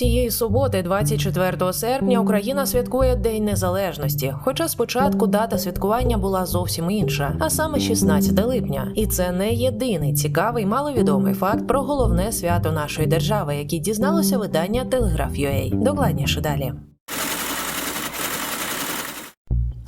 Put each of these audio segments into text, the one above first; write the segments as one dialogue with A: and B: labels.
A: Цієї суботи, 24 серпня, Україна святкує День Незалежності. Хоча спочатку дата святкування була зовсім інша, а саме 16 липня. І це не єдиний цікавий маловідомий факт про головне свято нашої держави, який дізналося видання Телеграф.UA. Докладніше далі.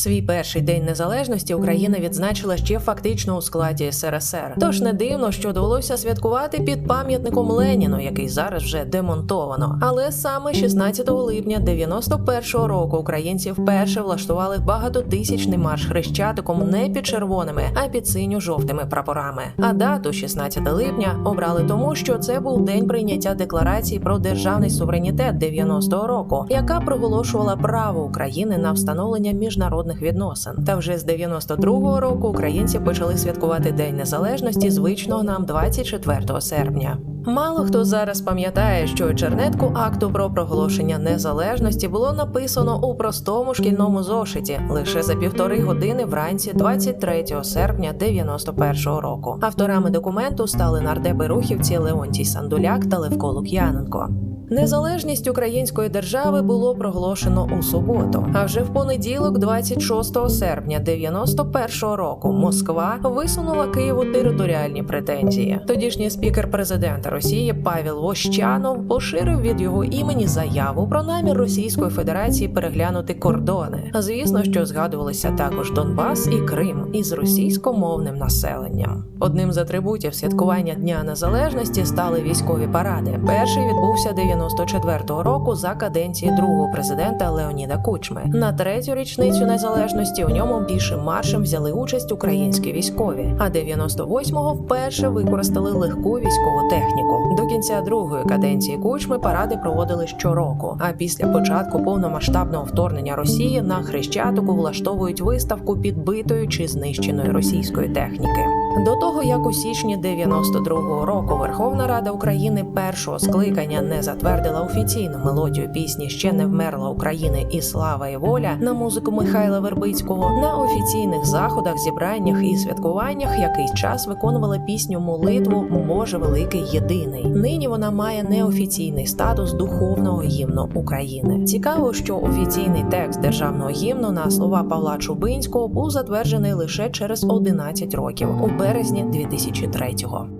A: Свій перший день незалежності Україна відзначила ще фактично у складі СРСР. Тож не дивно, що довелося святкувати під пам'ятником Леніну, який зараз вже демонтовано. Але саме 16 липня 91-го року українці вперше влаштували багатотисячний марш хрещатиком не під червоними, а під синьо-жовтими прапорами. А дату 16 липня обрали тому, що це був день прийняття декларації про державний суверенітет 90-го року, яка проголошувала право України на встановлення міжнародних відносин. Та вже з 92-го року українці почали святкувати День Незалежності звичного нам 24 серпня. Мало хто зараз пам'ятає, що чернетку акту про проголошення незалежності було написано у простому шкільному зошиті лише за півтори години вранці 23 серпня 91-го року. Авторами документу стали нардепи рухівці Леонтій Сандуляк та Левко Лук'яненко. Незалежність української держави було проголошено у суботу. А вже в понеділок, 26 серпня 91-го року, Москва висунула Києву територіальні претензії. Тодішній спікер президента Росії Павел Вощанов поширив від його імені заяву про намір Російської Федерації переглянути кордони. Звісно, що згадувалися також Донбас і Крим із російськомовним населенням. Одним з атрибутів святкування Дня Незалежності стали військові паради. Перший відбувся 94-го року за каденції другого президента Леоніда Кучми. На третю річницю незалежності у ньому більшим маршем взяли участь українські військові. А 98-го вперше використали легку військову техніку. До кінця другої каденції Кучми паради проводили щороку. А після початку повномасштабного вторгнення Росії на Хрещатику влаштовують виставку підбитої чи знищеної російської техніки. До того як у січні 92-го року Верховна Рада України першого скликання не затвердила офіційну мелодію пісні Ще не вмерла Україна і слава і воля на музику Михайла Вербицького на офіційних заходах, зібраннях і святкуваннях якийсь час виконувала пісню молитву Боже великий єдиний. Нині вона має неофіційний статус духовного гімну України. Цікаво, що офіційний текст державного гімну на слова Павла Чубинського був затверджений лише через 11 років у березні 2003-го.